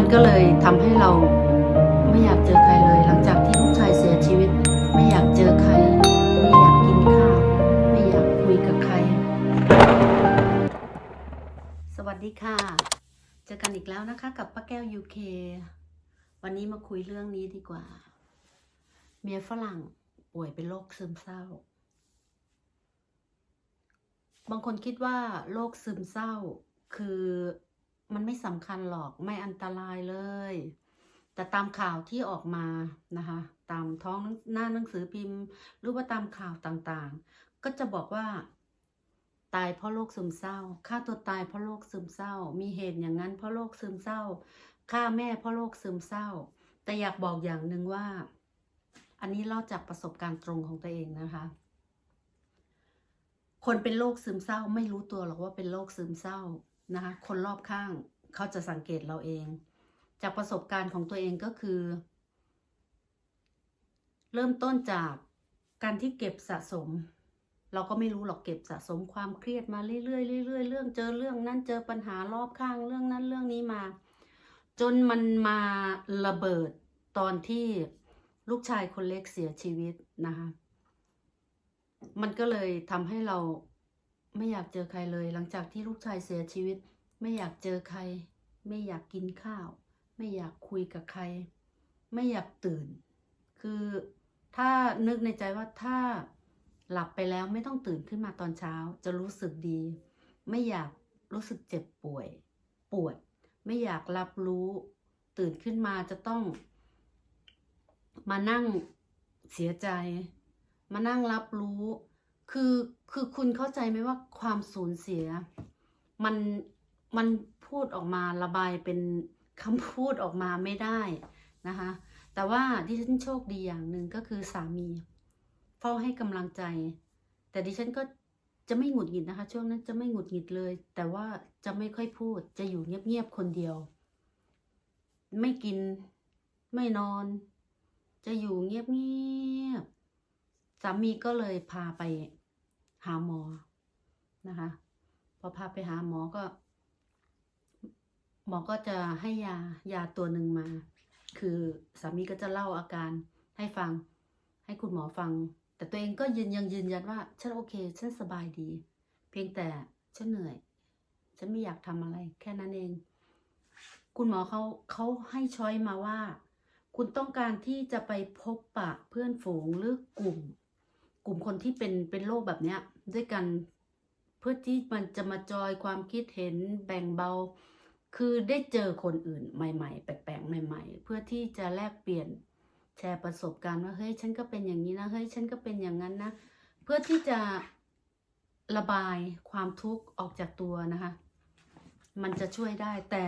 มันก็เลยทำให้เราไม่อยากเจอใครเลย หลังจากที่ลูกชายเสียชีวิต ไม่อยากเจอใคร ไม่อยากกินข้าว ไม่อยากคุยกับใคร สวัสดีค่ะ เจอกันอีกแล้วนะคะ กับป้าแก้วยูเควันนี้มาคุยเรื่องนี้ดีกว่า เมียฝรั่งป่วยเป็นโรคซึมเศร้า บางคนคิดว่าโรคซึมเศร้าคือ มันไม่สำคัญหรอกไม่อันตรายเลย แต่ตามข่าวที่ออกมานะคะ ตามท้องหน้าหนังสือพิมพ์หรือว่าตามข่าวต่างๆ ก็จะบอกว่า ตายเพราะโรคซึมเศร้าฆ่าตัวตายเพราะโรคซึมเศร้า มีเหตุอย่างนั้นเพราะโรคซึมเศร้าฆ่าแม่เพราะโรคซึมเศร้า แต่อยากบอกอย่างหนึ่งว่า อันนี้เล่าจากประสบการณ์ตรงของตัวเองนะคะคนเป็นโรคซึมเศร้าไม่รู้ตัวหรอกว่าเป็นโรคซึมเศร้า นะคะคนรอบข้างเขาจะสังเกตเราเอง จากประสบการณ์ของตัวเองก็คือ เริ่มต้นจากการที่เก็บสะสม เราก็ไม่รู้หรอกเก็บสะสมความเครียดมาเรื่อยๆเรื่อยๆเรื่องเจอเรื่องนั้นเจอปัญหารอบข้างเรื่องนั้นเรื่องนี้มา จนมันมาระเบิดตอนที่ลูกชายคนเล็กเสียชีวิตนะคะมันก็เลยทำให้เรา ไม่อยากเจอใครเลย หลังจากที่ลูกชายเสียชีวิต ไม่อยากเจอใคร ไม่อยากกินข้าว ไม่อยากคุยกับใคร ไม่อยากตื่น คือถ้านึกในใจว่าถ้าหลับไปแล้วไม่ต้องตื่นขึ้นมาตอนเช้า จะรู้สึกดี ไม่อยากรู้สึกเจ็บป่วย ปวด ไม่อยากรับรู้ ตื่นขึ้นมาจะต้อง มานั่งเสียใจ มานั่งรับรู้ คือคือคุณเข้าใจไหมว่าความสูญเสีย มันมันพูดออกมาระบายเป็นคำพูดออกมาไม่ได้นะคะ แต่ว่าดิฉันโชคดีอย่างหนึ่งก็คือสามี เฝ้าให้กำลังใจ แต่ดิฉันก็จะไม่หงุดหงิดนะคะ ช่วงนั้นจะไม่หงุดหงิดเลย แต่ว่าจะไม่ค่อยพูดจะอยู่เงียบๆคนเดียว ไม่กินไม่นอน จะอยู่เงียบๆสามีก็เลยพาไป หาหมอนะคะ พอพาไปหาหมอก็ หมอก็จะให้ยายาตัวหนึ่งมา คือสามีก็จะเล่าอาการให้ฟัง ให้คุณหมอฟัง แต่ตัวเองก็ยืนยังยืนยันว่าฉันโอเคฉันสบายดี เพียงแต่ฉันเหนื่อย ฉันไม่อยากทำอะไร แค่นั้นเอง คุณหมอเขาเขาให้ช้อยมาว่า คุณต้องการที่จะไปพบปะเพื่อนฝูงหรือกลุ่ม กลุ่มคนที่เป็นเป็นโรคแบบเนี้ย ด้วยกันเพื่อที่มันจะมาจอยความคิดเห็นแบ่งเบา คือได้เจอคนอื่นใหม่ๆ แปลกๆ ใหม่ ๆ เพื่อที่จะแลกเปลี่ยนแชร์ประสบการณ์ว่าเฮ้ยฉันก็เป็นอย่างนี้นะเฮ้ยฉันก็เป็นอย่างนั้นนะ เพื่อที่จะระบายความทุกข์ออกจากตัวนะคะ มันจะช่วยได้แต่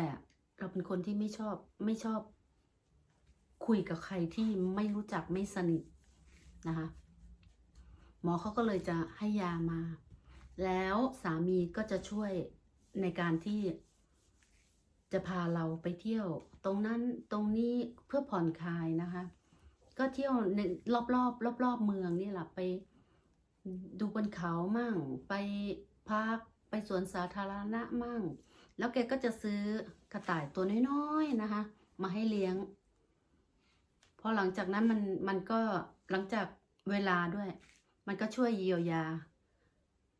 เราเป็นคนที่ไม่ชอบไม่ชอบ คุยกับใครที่ไม่รู้จักไม่สนิทนะคะ หมอเขาก็เลยจะให้ยามา แล้วสามีก็จะช่วยในการที่จะพาเราไปเที่ยว ตรงนั้นตรงนี้เพื่อผ่อนคลายนะคะ ก็เที่ยวในรอบรอบรอบรอบเมืองนี่แหละไปดูบนเขามั่ง ไปพักไปสวนสาธารณะมั่ง แล้วแกก็จะซื้อกระต่ายตัวน้อยๆนะคะ มาให้เลี้ยง พอหลังจากนั้นมันมันก็หลังจากเวลาด้วย มันก็ช่วยเยียวยา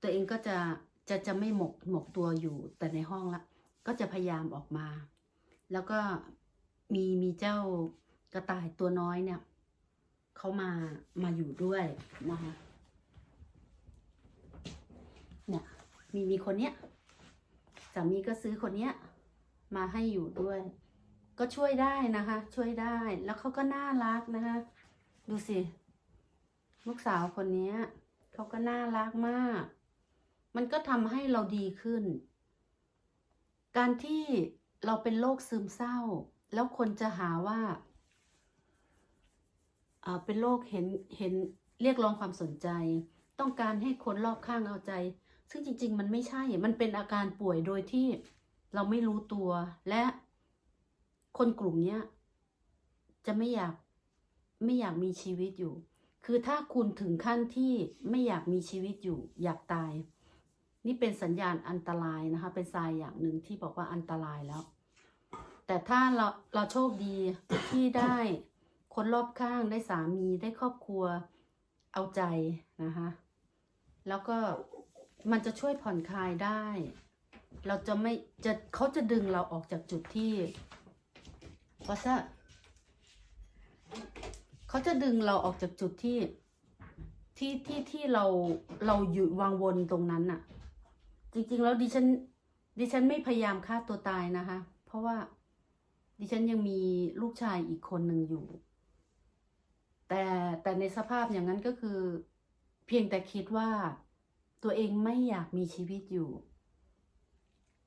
ตัวเองก็จะจะจะไม่หมกหมกตัวอยู่แต่ในห้องละ ก็จะพยายามออกมา แล้วก็มีมีเจ้ากระต่ายตัวน้อยเนี่ยเขามามาอยู่ด้วยนะคะเนี่ยมีมีคนเนี้ยสามีก็ซื้อคนเนี้ยมาให้อยู่ด้วย ก็ช่วยได้นะคะ ช่วยได้แล้วเขาก็น่ารักนะคะ ดูสิ ลูกสาวคนเนี้ยเขาก็น่ารักมาก มันก็ทำให้เราดีขึ้น การที่เราเป็นโรคซึมเศร้า แล้วคนจะหาว่าเป็นโรคเห็นเห็นเรียกร้องความสนใจ ต้องการให้คนรอบข้างเอาใจ ซึ่งจริง ๆ มันไม่ใช่ มันเป็นอาการป่วยโดยที่เราไม่รู้ตัว และคนกลุ่มนี้จะไม่อยากไม่อยากมีชีวิตอยู่ คือถ้าคุณถึงขั้นที่ไม่อยากมีชีวิตอยู่อยากตาย นี่เป็นสัญญาณอันตรายนะคะ เป็นทรายอย่างหนึ่งที่บอกว่าอันตรายแล้ว แต่ถ้าเราเราโชคดีที่ได้คนรอบข้างได้สามีได้ครอบครัวเอาใจนะคะแล้วก็มันจะช่วยผ่อนคลายได้ เราจะไม่จะเขาจะดึงเราออกจากจุดที่เพราะซะ เขาจะดึงเราออกจากจุดที่ที่ที่ที่เราเราอยู่วางวนตรงนั้นน่ะ จริง ๆ แล้วดิฉัน ดิฉันไม่พยายามฆ่าตัวตายนะคะ เพราะว่าดิฉันยังมีลูกชายอีกคนหนึ่งอยู่ แต่แต่ในสภาพอย่างนั้นก็คือ เพียงแต่คิดว่าตัวเองไม่อยากมีชีวิตอยู่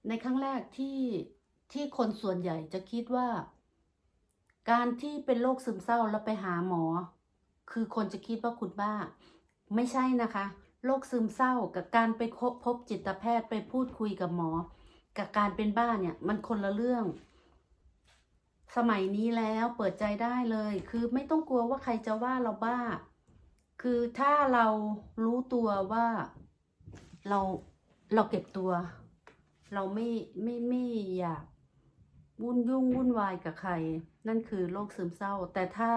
ในครั้งแรกที่ที่คนส่วนใหญ่จะคิดว่า การที่เป็นโรคซึมเศร้าแล้วไปหาหมอ คือคนจะคิดว่าคุณบ้า ไม่ใช่นะคะโรคซึมเศร้ากับการไปพบพบจิตแพทย์ไปพูดคุยกับหมอ กับการเป็นบ้าเนี่ยมันคนละเรื่อง สมัยนี้แล้วเปิดใจได้เลย คือไม่ต้องกลัวว่าใครจะว่าเราบ้า คือถ้าเรารู้ตัวว่าเราเราเก็บตัว เราไม่ไม่ไม่อยาก วุ่นยุ่งวุ่นวายกับใคร นั่นคือโรคซึมเศร้า แต่ถ้า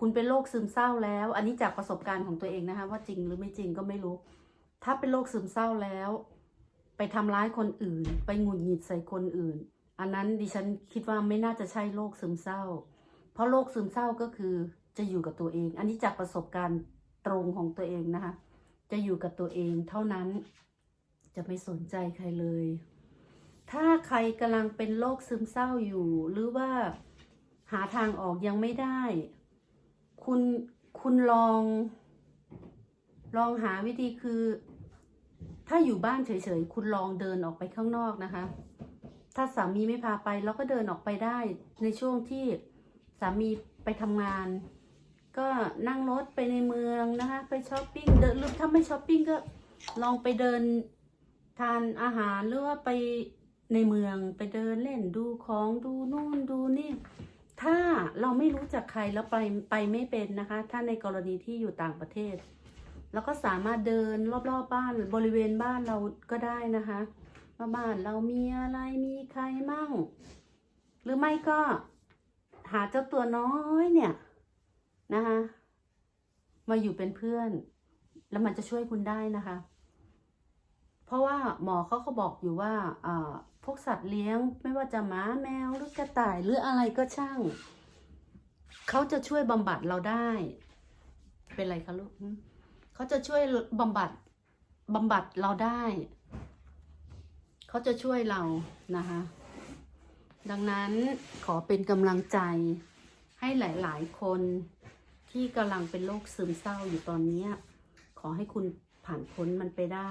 คุณเป็นโรคซึมเศร้าแล้ว อันนี้จากประสบการณ์ของตัวเองนะคะว่าจริงหรือไม่จริงก็ไม่รู้ ถ้าเป็นโรคซึมเศร้าแล้ว ไปทำร้ายคนอื่น ไปหงุดหงิดใส่คนอื่น อันนั้นดิฉันคิดว่าไม่น่าจะใช่โรคซึมเศร้า เพราะโรคซึมเศร้าก็คือจะอยู่กับตัวเอง อันนี้จากประสบการณ์ตรงของตัวเองนะคะ จะอยู่กับตัวเองเท่านั้นจะไม่สนใจใครเลย ถ้าใครกำลังเป็นโรคซึมเศร้าอยู่ หรือว่าหาทางออกยังไม่ได้ คุณคุณลอง ลองหาวิธีคือ ถ้าอยู่บ้านเฉยๆ คุณลองเดินออกไปข้างนอกนะคะ ถ้าสามีไม่พาไปเราก็เดินออกไปได้ ในช่วงที่สามีไปทำงาน ก็นั่งรถไปในเมืองนะคะ ไปช้อปปิ้งเดินหรือถ้าไม่ช้อปปิ้งก็ลองไปเดินทานอาหารหรือว่าไป ในเมืองไปเดินเล่นดูของดูนู่นดูนี่ ถ้าเราไม่รู้จักใครแล้วไปไปไม่เป็นนะคะ ถ้าในกรณีที่อยู่ต่างประเทศเราก็สามารถเดินรอบๆบบ้านบริเวณบ้านเราก็ได้นะคะว่าบ้านเรามีอะไรมีใครมั่ง หรือไม่ก็หาเจ้าตัวน้อยเนี่ยนะคะมาอยู่เป็นเพื่อน แล้วมันจะช่วยคุณได้นะคะ เพราะว่าหมอเขาก็บอกอยู่ว่าอ่า พวกสัตว์เลี้ยงไม่ว่าจะหมาแมวหรือกระต่ายหรืออะไรก็ช่าง เขาจะช่วยบำบัดเราได้ เป็นไรคะลูกเขาจะช่วยบำบัดบำบัดเราได้ เขาจะช่วยเรานะคะ ดังนั้นขอเป็นกำลังใจให้หลาย ๆ คนที่กำลังเป็นโรคซึมเศร้าอยู่ตอนนี้ ขอให้คุณผ่านพ้นมันไปได้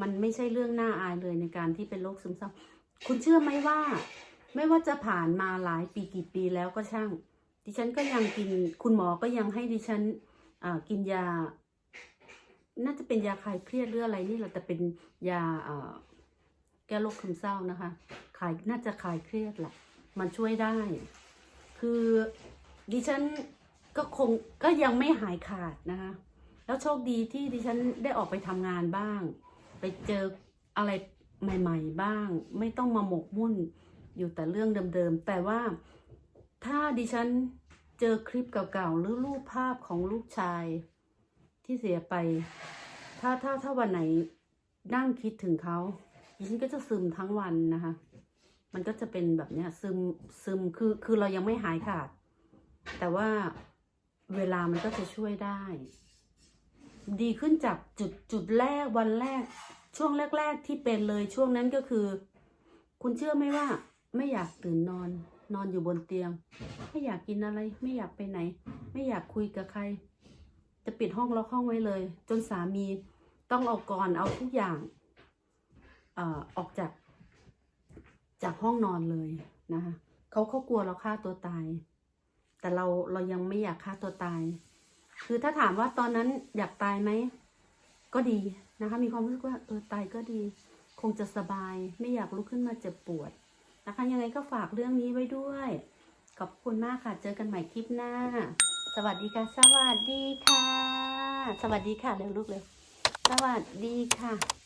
มันไม่ใช่เรื่องน่าอายเลยในการที่เป็นโรคซึมเศร้า คุณเชื่อไหมว่า ไม่ว่าจะผ่านมาหลายปีกี่ปีแล้วก็ช่าง ดิฉันก็ยังกิน คุณหมอก็ยังให้ดิฉันอ่ากินยา น่าจะเป็นยาคลายเครียดหรืออะไรนี่แหละแต่เป็นยาอ่าแก้โรคซึมเศร้านะคะคลายน่าจะคลายเครียดแหละมันช่วยได้ คือดิฉันก็คงก็ยังไม่หายขาดนะคะ แล้วโชคดีที่ดิฉันได้ออกไปทำงานบ้าง ไปเจออะไรใหม่ ๆ บ้าง ไม่ต้องมาหมกมุ่นอยู่แต่เรื่องเดิมๆ แต่ว่าถ้าดิฉันเจอคลิปเก่าๆ หรือรูปภาพของลูกชายที่เสียไป ถ้าถ้าถ้าวันไหนนั่งคิดถึงเขาดิฉันก็จะซึมทั้งวันนะคะ มันก็จะเป็นแบบเนี้ยซึมซึมคือคือเรายังไม่หายขาด แต่ว่าเวลามันก็จะช่วยได้ ดีขึ้นจากจุดจุดแรกวันแรก ช่วงแรก ๆที่เป็นเลยช่วงนั้นก็คือ คุณเชื่อไหมว่า ไม่อยากตื่นนอน นอนอยู่บนเตียง ไม่อยากกินอะไร ไม่อยากไปไหน ไม่อยากคุยกับใคร จะปิดห้องล็อกห้องไว้เลย จนสามีต้องเอาก่อนเอาทุกอย่างออออกจาก จากห้องนอนเลยนะคะเขาเขากลัวเราฆ่าตัวตาย แต่เราเรายังไม่อยากฆ่าตัวตาย คือถ้าถามว่าตอนนั้นอยากตายไหม ก็ดีนะคะ มีความรู้สึกว่าเออตายก็ดี คงจะสบาย ไม่อยากลุกขึ้นมาเจ็บปวดนะคะ ยังไงก็ฝากเรื่องนี้ไว้ด้วย ขอบคุณมากค่ะ เจอกันใหม่คลิปหน้า สวัสดีค่ะ สวัสดีค่ะ สวัสดีค่ะ เร็วลูกเร็ว สวัสดีค่ะ